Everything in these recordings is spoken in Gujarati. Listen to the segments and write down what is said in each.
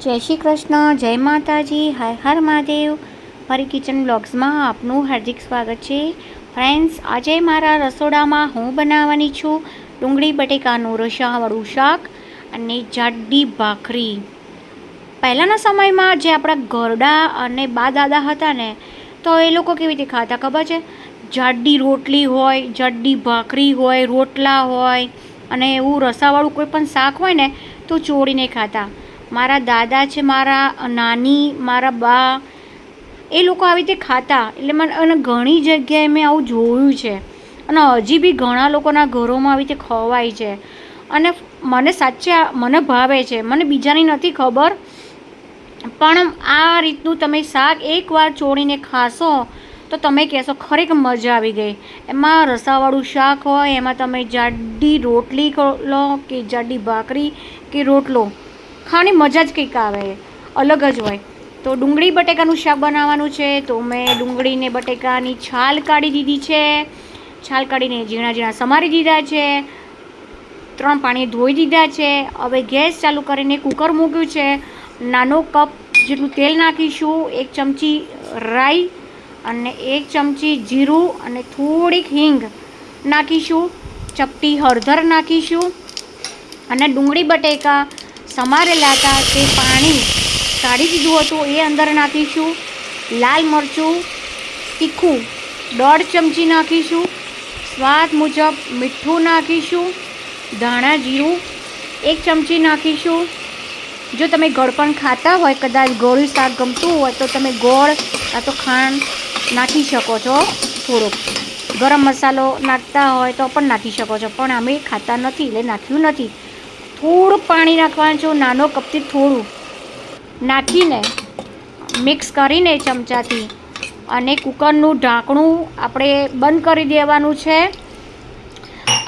જય શ્રી કૃષ્ણ, જય માતાજી, હર હર મહાદેવ. મારી કિચન બ્લોગ્સમાં આપનું હાર્દિક સ્વાગત છે. ફ્રેન્ડ્સ, આજે મારા રસોડામાં હું બનાવવાની છું ડુંગળી, બટેકાનું રસાવાળું શાક અને જાડી ભાખરી. પહેલાંના સમયમાં જે આપણા ઘરડા અને બા દાદા હતા ને, તો એ લોકો કેવી રીતે ખાતા ખબર છે? જાડી રોટલી હોય, જાડી ભાખરી હોય, રોટલા હોય અને એવું રસાવાળું કોઈ પણ શાક હોય ને, તો ચોળીને ખાતા. મારા દાદા છે, મારા નાની, મારા બા, એ લોકો આવી રીતે ખાતા. એટલે મને, અને ઘણી જગ્યાએ મેં આવું જોયું છે. અને હજી બી ઘણા લોકોના ઘરોમાં આવી રીતે ખવાય છે. અને મને સાચે મને ભાવે છે. મને બીજાની નથી ખબર. પણ આ રીતનું તમે શાક એકવાર ચોળીને ખાશો, તો તમે કહેશો, ખરેખર મજા આવી ગઈ. એમાં રસાવાળું શાક હોય, એમાં તમે જાડી રોટલી લો કે જાડી ભાખરી કે રોટલો. ખાવાની મજા જ કંઈક આવે, અલગ જ હોય. તો ડુંગળી બટેકાનું શાક બનાવવાનું છે, તો મેં ડુંગળીને બટેકાની છાલ કાઢી દીધી છે. છાલ કાઢીને ઝીણા ઝીણા સમારી દીધા છે. ત્રણ પાણી ધોઈ દીધા છે. હવે ગેસ ચાલુ કરીને કુકર મૂક્યું છે. નાનો કપ જેટલું તેલ નાખીશું, એક ચમચી રાઈ અને એક ચમચી જીરું અને થોડીક હિંગ નાખીશું. ચપટી હળદર નાખીશું. અને ડુંગળી બટેકા સમારેલા હતા તે પાણી કાઢી દીધું હતું. એ અંદર નાખીશું, લાલ મરચું, તીખું, દોઢ ચમચી નાખીશું, સ્વાદ મુજબ મીઠું નાખીશું, ધાણા જીરું એક ચમચી નાખીશું. જો તમે ગળપણ ખાતા હોય, કદાચ ગોળું શાક ગમતું હોય, તો તમે ગોળ કાં તો ખાંડ નાખી શકો છો થોડોક. ગરમ મસાલો નાખતા હોય તો પણ નાખી શકો છો, પણ અમે ખાતા નથી, એટલે નાખ્યું નથી. થોડું પાણી નાખવાનું છે નાનો કપથી થોડું નાખીને મિક્સ કરીને ચમચાથી અને કુકરનું ઢાંકણું આપણે બંધ કરી દેવાનું છે.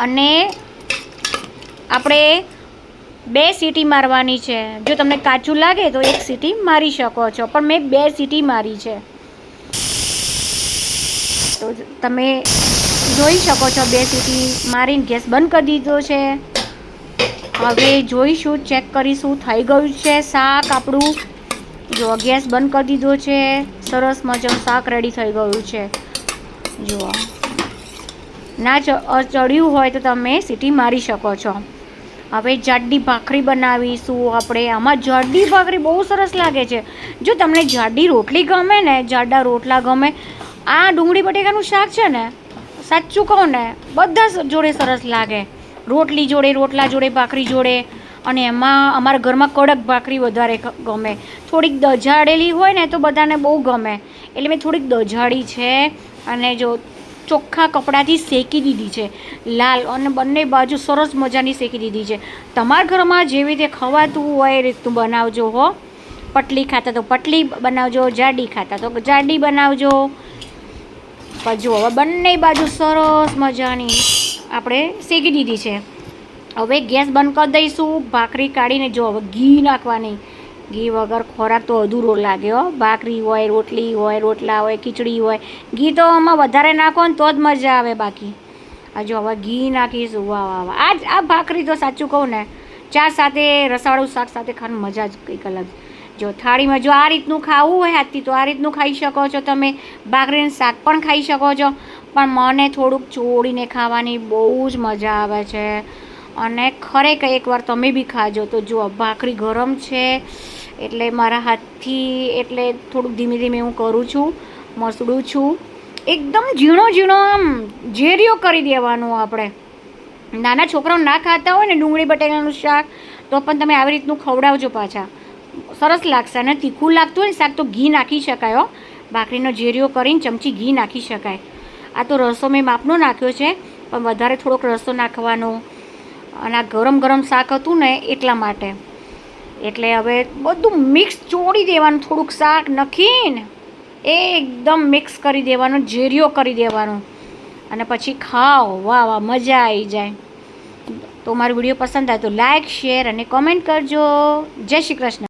અને આપણે બે સીટી મારવાની છે. જો તમને કાચું લાગે તો એક સીટી મારી શકો છો, પણ મેં બે સીટી મારી છે. તો તમે જોઈ શકો છો, બે સીટી મારીને ગેસ બંધ કરી દીધો છે. હવે જોઈશું ચેક કરીશું. થઈ ગયું છે શાક આપણું. જો, ગેસ બંધ કરી દીધો છે. સરસ મજાનું શાક રેડી થઈ ગયું છે. જુઓ. ના ચડ્યું હોય તો તમે સીટી મારી શકો છો. હવે જાડી ભાખરી બનાવીશું આપણે. આમાં જાડી ભાખરી બહુ સરસ લાગે છે. જો તમને જાડી રોટલી ગમે ને, જાડા રોટલા ગમે, આ ડુંગળી બટેકાનું શાક છે ને, સાચું કહું ને, બધા જોડે સરસ લાગે. રોટલી જોડે, રોટલા જોડે, ભાખરી જોડે અને એમાં અમારા ઘરમાં કડક ભાખરી વધારે ગમે. થોડીક દજાડેલી હોય ને તો બધાને બહુ ગમે. એટલે મેં થોડીક દજાડી છે અને જો ચોખ્ખા કપડાથી શેકી દીધી છે. લાલ અને બંને બાજુ સરસ મજાની શેકી દીધી છે. તમારા ઘરમાં જેવી રીતે ખવાતું હોય એ રીતનું બનાવજો હો. પટલી ખાતા તો પટલી બનાવજો, જાડી ખાતા તો જાડી બનાવજો. પણ જો હવે બંને બાજુ સરસ મજાની આપણે શેકી દીધી છે. હવે ગેસ બંધ કરી દઈશું. ભાખરી કાઢીને જો હવે ઘી નાખવાની. ઘી વગર ખોરાક તો અધૂરો લાગે હો. ભાખરી હોય, રોટલી હોય, રોટલા હોય, ખીચડી હોય. ઘી તો આમાં વધારે નાખો ને તો જ મજા આવે બાકી. આ જો હવે ઘી નાખીશું. વાહ વાહ વાહ. આ આ ભાખરી તો સાચું કહું ને, ચા સાથે, રસાળું શાક સાથે ખાવાની મજા જ કંઈક અલગ. જો થાળીમાં જો આ રીતનું ખાવું હોય હાથથી, તો આ રીતનું ખાઈ શકો છો તમે. ભાખરીનું શાક પણ ખાઈ શકો છો. પણ મને થોડુંક ચોળીને ખાવાની બહુ જ મજા આવે છે. અને ખરેખર એકવાર તમે બી ખાજો. તો જુઓ ભાખરી ગરમ છે, એટલે મારા હાથથી, એટલે થોડુંક ધીમે ધીમે હું કરું છું, મસળું છું. એકદમ ઝીણો ઝીણો આમ ઝેરિયો કરી દેવાનું આપણે. નાના છોકરાઓ ના ખાતા હોય ને ડુંગળી બટેકાનું શાક, તો પણ તમે આવી રીતનું ખવડાવજો પાછા. સરસ લાગશે અને તીખું લાગતું હોય ને શાક તો ઘી નાખી શકાય હો. ભાખરીનો ઝેરિયો કરીને ચમચી ઘી નાખી શકાય. આ તો રસો મેં માપનો નાખ્યો છે, પણ વધારે થોડોક રસો નાખવાનો. અને આ ગરમ ગરમ શાક હતું ને એટલા માટે. એટલે હવે બધું મિક્સ ચોળી દેવાનું, થોડુંક શાક નાખીને એકદમ મિક્સ કરી દેવાનું ઝેરિયો કરી દેવાનું. અને પછી ખાઓ, વાહ વાહ, મજા આવી જાય. તો મારો વીડિયો પસંદ આવે તો લાઈક શેર અને કોમેન્ટ કરજો. જય શ્રી કૃષ્ણ.